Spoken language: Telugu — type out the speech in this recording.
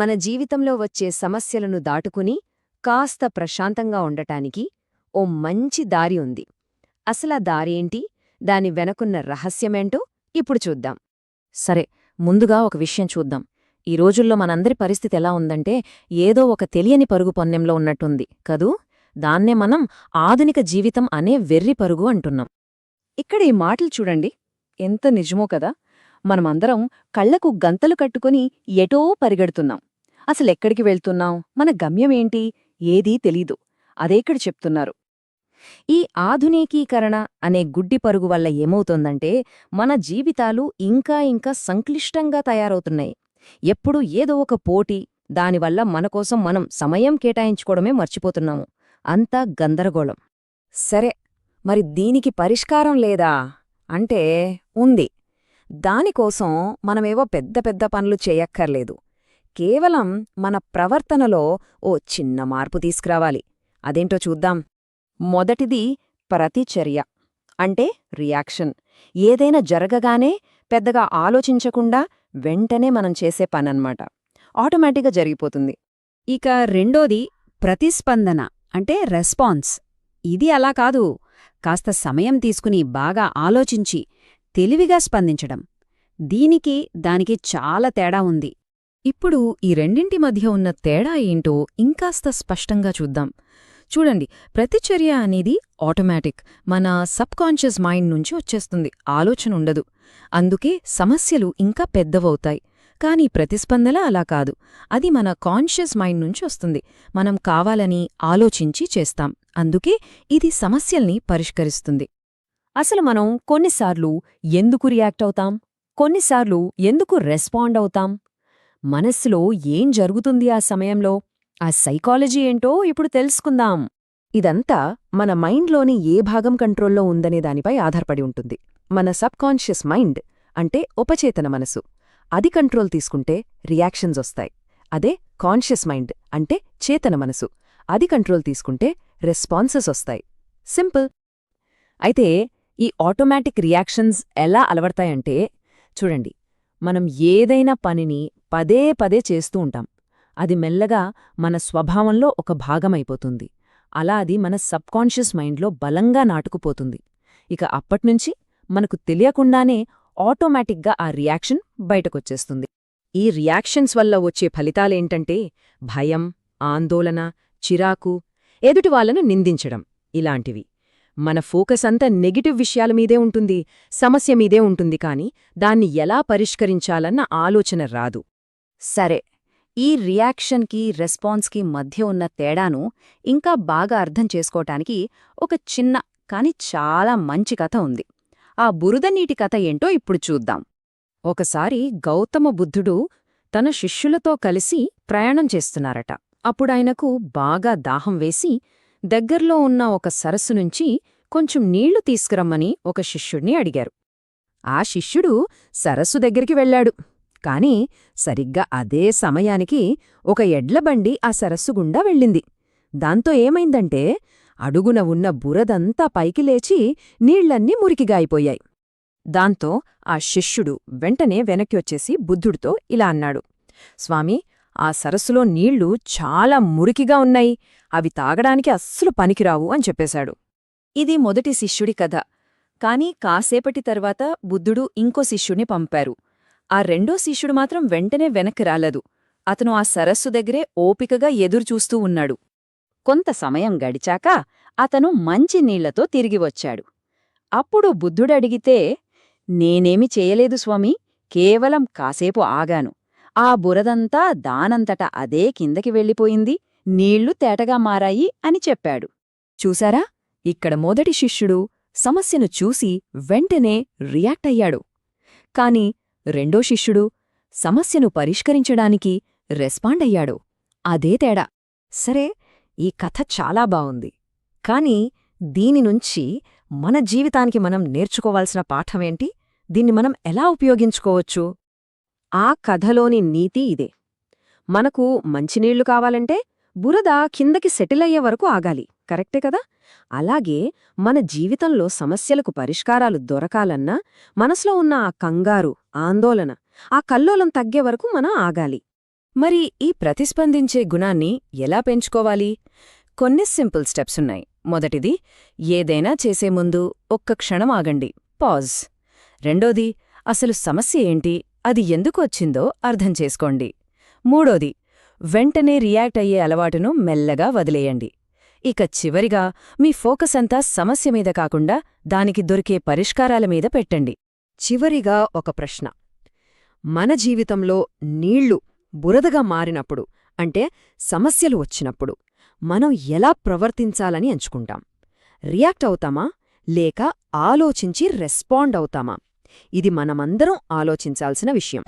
మన జీవితంలో వచ్చే సమస్యలను దాటుకుని కాస్త ప్రశాంతంగా ఉండటానికి ఓ మంచి దారి ఉంది. అసలా దారేంటి దాని వెనకున్న రహస్యమేంటో ఇప్పుడు చూద్దాం. సరే ముందుగా ఒక విషయం చూద్దాం. ఈ రోజుల్లో మనందరి పరిస్థితి ఎలా ఉందంటే ఏదో ఒక తెలియని పరుగు పొన్నెంలో ఉన్నట్టుంది కదూ? దాన్నే మనం ఆధునిక జీవితం అనే వెర్రి పరుగు అంటున్నాం. ఇక్కడ ఈ మాటలు చూడండి. ఎంత నిజమో కదా! మనమందరం కళ్ళకు గంతలు కట్టుకుని ఎటో పరిగెడుతున్నాం. అసలెక్కడికి వెళ్తున్నాం మన గమ్యమేంటి? ఏదీ తెలీదు. అదేక్కడ చెప్తున్నారు. ఈ ఆధునికీకరణ అనే గుడ్డి పరుగు వల్ల ఏమవుతోందంటే మన జీవితాలు ఇంకా ఇంకా సంక్లిష్టంగా తయారవుతున్నాయి. ఎప్పుడూ ఏదో ఒక పోటీ దానివల్ల మనకోసం మనం సమయం కేటాయించుకోవడమే మర్చిపోతున్నాము. అంతా గందరగోళం. సరే మరి దీనికి పరిష్కారం లేదా? అంటే ఉంది. దానికోసం మనమేవో పెద్ద పెద్ద పనులు చేయక్కర్లేదు. కేవలం మన ప్రవర్తనలో ఓ చిన్న మార్పు తీసుకురావాలి. అదేంటో చూద్దాం. మొదటిది ప్రతిచర్య అంటే రియాక్షన్. ఏదైనా జరగగానే పెద్దగా ఆలోచించకుండా వెంటనే మనం చేసే పనన్నమాట. ఆటోమేటిక్గా జరిగిపోతుంది. ఇక రెండోది ప్రతిస్పందన అంటే రెస్పాన్స్. ఇది అలా కాదు. కాస్త సమయం తీసుకుని బాగా ఆలోచించి తెలివిగా స్పందించడం. దీనికి దానికి చాలా తేడా ఉంది. ఇప్పుడు ఈ రెండింటి మధ్య ఉన్న తేడా ఏంటో ఇంకాస్త స్పష్టంగా చూద్దాం. చూడండి ప్రతిచర్య అనేది ఆటోమేటిక్ మన సబ్కాన్షియస్ మైండ్ నుంచి వచ్చేస్తుంది ఆలోచన ఉండదు. అందుకే సమస్యలు ఇంకా పెద్దవవుతాయి. కానీ ప్రతిస్పందన అలా కాదు. అది మన కాన్షియస్ మైండ్ నుంచి వస్తుంది. మనం కావాలని ఆలోచించి చేస్తాం. అందుకే ఇది సమస్యల్ని పరిష్కరిస్తుంది. అసలు మనం కొన్నిసార్లు ఎందుకు రియాక్ట్ అవుతాం? కొన్నిసార్లు ఎందుకు రెస్పాండ్ అవుతాం? మనస్సులో ఏం జరుగుతుంది ఆ సమయంలో? ఆ సైకాలజీ ఏంటో ఇప్పుడు తెలుసుకుందాం. ఇదంతా మన మైండ్లోని ఏ భాగం కంట్రోల్లో ఉందనే దానిపై ఆధారపడి ఉంటుంది. మన సబ్కాన్షియస్ మైండ్ అంటే ఉపచేతన మనసు. అది కంట్రోల్ తీసుకుంటే రియాక్షన్స్ వస్తాయి. అదే కాన్షియస్ మైండ్ అంటే చేతన మనసు. అది కంట్రోల్ తీసుకుంటే రెస్పాన్సెస్ వస్తాయి. సింపుల్. అయితే ఈ ఆటోమేటిక్ రియాక్షన్స్ ఎలా అలవడతాయంటే చూడండి. మనం ఏదైనా పనిని పదే పదే చేస్తూ ఉంటాం. అది మెల్లగా మన స్వభావంలో ఒక భాగమైపోతుంది. అలా అది మన సబ్కాన్షియస్ మైండ్లో బలంగా నాటుకుపోతుంది. ఇక అప్పట్నుంచి మనకు తెలియకుండానే ఆటోమేటిక్గా ఆ రియాక్షన్ బయటకొచ్చేస్తుంది. ఈ రియాక్షన్స్ వల్ల వచ్చే ఫలితాలేంటంటే భయం ఆందోళన చిరాకు ఎదుటి వాళ్ళను నిందించడం ఇలాంటివి. మన ఫోకస్ అంతా నెగిటివ్ విషయాల మీదే ఉంటుంది సమస్య మీదే ఉంటుంది కాని దాన్ని ఎలా పరిష్కరించాలన్న ఆలోచన రాదు. సరే ఈ రియాక్షన్కి రెస్పాన్స్కి మధ్య ఉన్న తేడాను ఇంకా బాగా అర్థం చేసుకోటానికి ఒక చిన్న కాని చాలా మంచి కథ ఉంది. ఆ బురద నీటి కథ ఏంటో ఇప్పుడు చూద్దాం. ఒకసారి గౌతమ బుద్ధుడు తన శిష్యులతో కలిసి ప్రయాణం చేస్తున్నారట. అప్పుడాయనకు బాగా దాహం వేసి దగ్గర్లో ఉన్న ఒక సరస్సు నుంచి కొంచెం నీళ్ళు తీసుకురమ్మని ఒక శిష్యుణ్ణి అడిగారు. ఆ శిష్యుడు సరస్సు దగ్గరికి వెళ్ళాడు. కాని సరిగ్గా అదే సమయానికి ఒక ఎడ్లబండి ఆ సరస్సు గుండా వెళ్ళింది. దాంతో ఏమైందంటే అడుగున ఉన్న బురదంతా పైకి లేచి నీళ్ళన్నీ మురికిగా అయిపోయాయి దాంతో ఆ శిష్యుడు వెంటనే వెనక్కి వచ్చేసి బుద్ధుడితో ఇలా అన్నాడు. స్వామీ ఆ సరస్సులో నీళ్ళు చాలా మురికిగా ఉన్నాయి. అవి తాగడానికి అస్సలు పనికిరావు అని చెప్పేశాడు. ఇది మొదటి శిష్యుడి కథ. కాని కాసేపటి తర్వాత బుద్ధుడు ఇంకో శిష్యుణ్ణి పంపారు. ఆ రెండో శిష్యుడు మాత్రం వెంటనే వెనక్కి రాలేదు. అతను ఆ సరస్సు దగ్గరే ఓపికగా ఎదురుచూస్తూ ఉన్నాడు. కొంత సమయం గడిచాక అతను మంచి నీళ్ళతో తిరిగివచ్చాడు అప్పుడు బుద్ధుడడిగితే నేనేమి చేయలేదు స్వామీ కేవలం కాసేపు ఆగాను. ఆ బురదంతా దానంతట అదే కిందకి వెళ్ళిపోయింది నీళ్ళు తేటగా మారాయి అని చెప్పాడు. చూశారా? ఇక్కడ మొదటి శిష్యుడు సమస్యను చూసి వెంటనే రియాక్ట్ అయ్యాడు. కాని రెండో శిష్యుడు సమస్యను పరిష్కరించడానికి రెస్పాండ్ అయ్యాడు. అదే తేడా. సరే ఈ కథ చాలా బావుంది. కాని దీనినుంచి మన జీవితానికి మనం నేర్చుకోవాల్సిన పాఠమేంటి? దీన్ని మనం ఎలా ఉపయోగించుకోవచ్చు? ఆ కథలోని నీతి ఇదే. మనకు మంచినీళ్ళు కావాలంటే బురద కిందకి సెటిల్ అయ్యే వరకు ఆగాలి. కరెక్టే కదా? అలాగే మన జీవితంలో సమస్యలకు పరిష్కారాలు దొరకాలన్నా మనసులో ఉన్న ఆ కంగారు ఆందోళన ఆ కల్లోలం తగ్గే వరకు మనం ఆగాలి. మరి ఈ ప్రతిస్పందించే గుణాన్ని ఎలా పెంచుకోవాలి? కొన్ని సింపుల్ స్టెప్స్ ఉన్నాయి. మొదటిది ఏదైనా చేసే ముందు ఒక్క క్షణం ఆగండి. పాజ్. రెండోది అసలు సమస్య ఏంటి? అది ఎందుకు వచ్చిందో అర్థం చేసుకోండి. మూడోది వెంటనే రియాక్ట్ అయ్యే అలవాటును మెల్లగా వదిలేయండి. ఇక చివరిగా మీ ఫోకస్ అంతా సమస్య మీద కాకుండా దానికి దొరికే పరిష్కారాల మీద పెట్టండి. చివరిగా ఒక ప్రశ్న. మన జీవితంలో నీళ్ళు బురదగా మారినప్పుడు అంటే సమస్యలు వచ్చినప్పుడు మనం ఎలా ప్రవర్తించాలని ఎంచుకుంటాం? రియాక్ట్ అవుతామా? లేక ఆలోచించి రెస్పాండ్ అవుతామా? ఇది మనమందరం ఆలోచించాల్సిన విషయం.